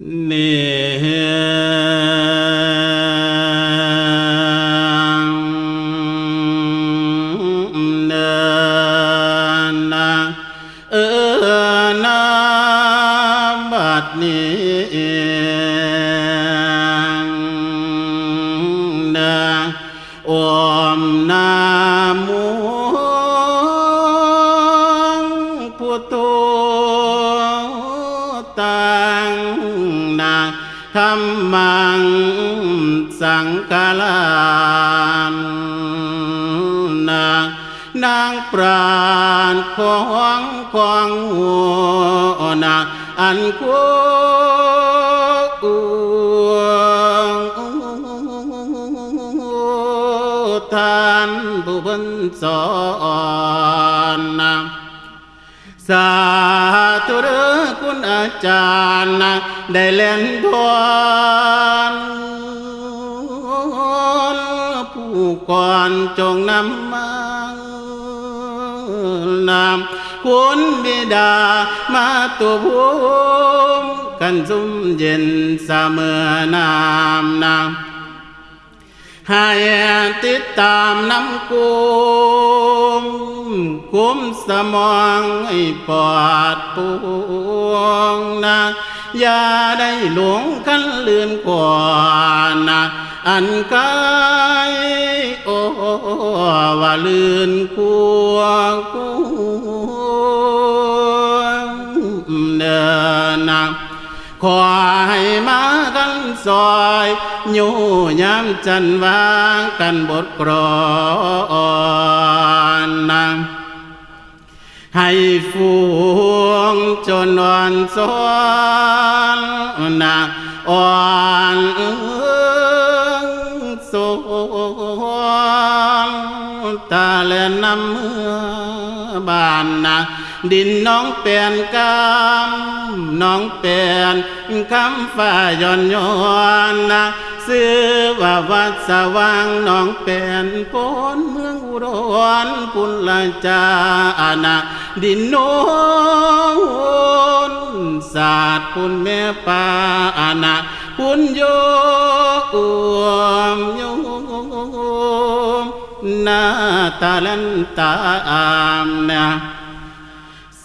นินานาเออนาบัดนี้นาอมนาโม ธรรมังสังฆาลานนางนางปราณของของหัวนาอันกูท่านผู้เพันสอนนาง สาธุเด้อคุณอาจารย์นะได้เล่นทอนผู้ก่อนจงนำมานำคุณบิดามาตัวภูมิกันซุ่มเย็นเสมอนามนำ ให้ติดตามน้ำกุมกุมสมองให้ปลอดปวงนะอย่าได้หลงกันเลือนกว่านะอันกายโอ้ว่าเลือนกวงกวงเดินนะขอให้มา ซอยอยู่ยามจันวางกันบทกรอนนางให้ฟูงจนอ่อนสอนนาอ่อนสอนตาและน้ำเมื่อบานนา ดินน้องเปลี่ยนกำน้องเปลี่ยนคำฟ้าย้อนย้อนนะซื้อว่าวัดสว่างน้องเปลี่ยนปนเมืองอุดรปุนละจานะดินโนนศาสตร์ปุนแม่ป่านะปุนโยมโยมนาตาลันตามนะ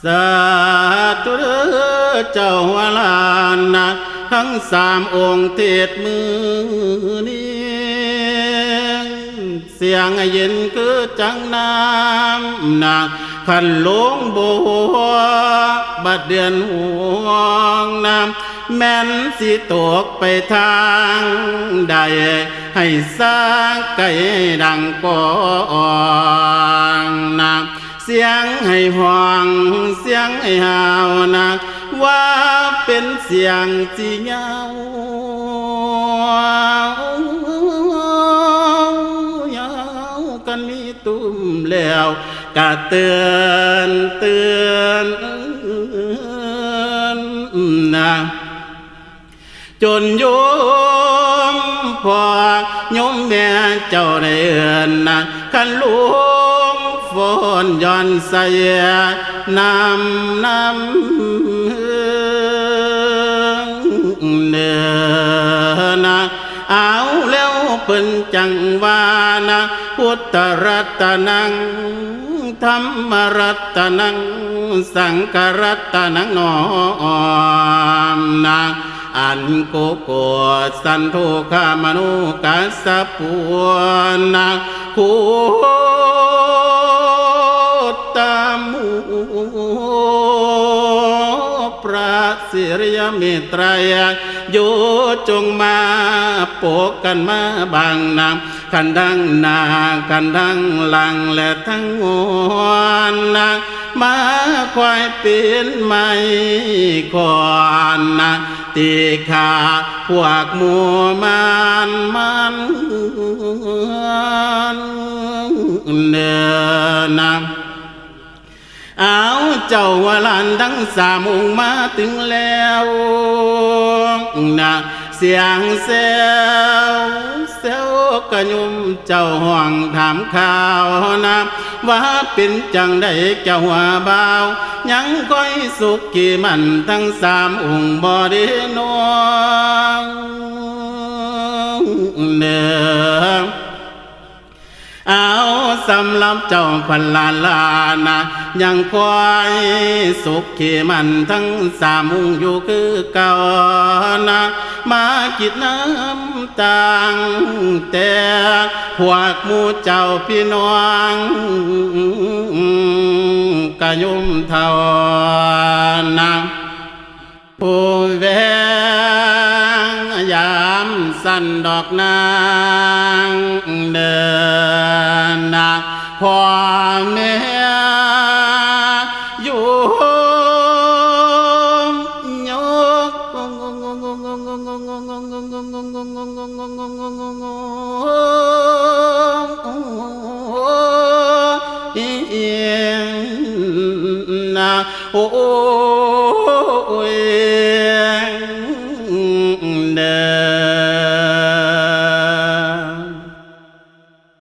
สาธุเด้อเจ้าวาลานนะทั้งสามองค์เทศมือนี้เสียงเย็นคือจังน้ำนาขันหลงบัวบัดเดือนห่วงน้ำแม่นสิตกไปทางใด ให้สร้างไก่ดังก่อนน้ำ เสียงให้ห่วง เสียงให้หาวนะว่าเป็นเสียงจีเงายาวกันมีตุ้มแล้วกะเตือนเตือนนะจนโยมพอโยมแม่เจ้าได้เอือนนะคันลุ งฝนย้อนใส่นำนำเนื้อนะเอาแล้วเปิ้นจังวานะพุทธรัตนังธรรมรัตนัง สังฆรัตนังนอมนะอันโกโกสันโทขามนุกัสสะปวนนะคู สิริยเมตรายโยจงมาโปกกันมาบางนามขันดังนาขันดังหลังและทั้งงวนนะมาควายเป็นไม่คอนนะตีขาพวกมัวมันมันเนินนะเอา เจ้าวาลันทั้งสามองค์มาถึงแล้วนะเสียงเซลเซซวกะยุมเจ้าห่วงถามข่าวนะว่าเป็นจังได้เจ้าหัวเบายังก้อยสุขกี่มันทั้งสามองค์บริโนงเด้อเอา สำหรับเจ้าพันลาลานะยังคอยสุขเขมันทั้งสามุงอยู่คือเก่านะมากิดน้ำต่างแต่พวกมูเจ้าพี่น้องกะยุมเท่านะผู้แวามสั้นดอกนางเดินนาพ่อแม่อยู่ยกนะโอ้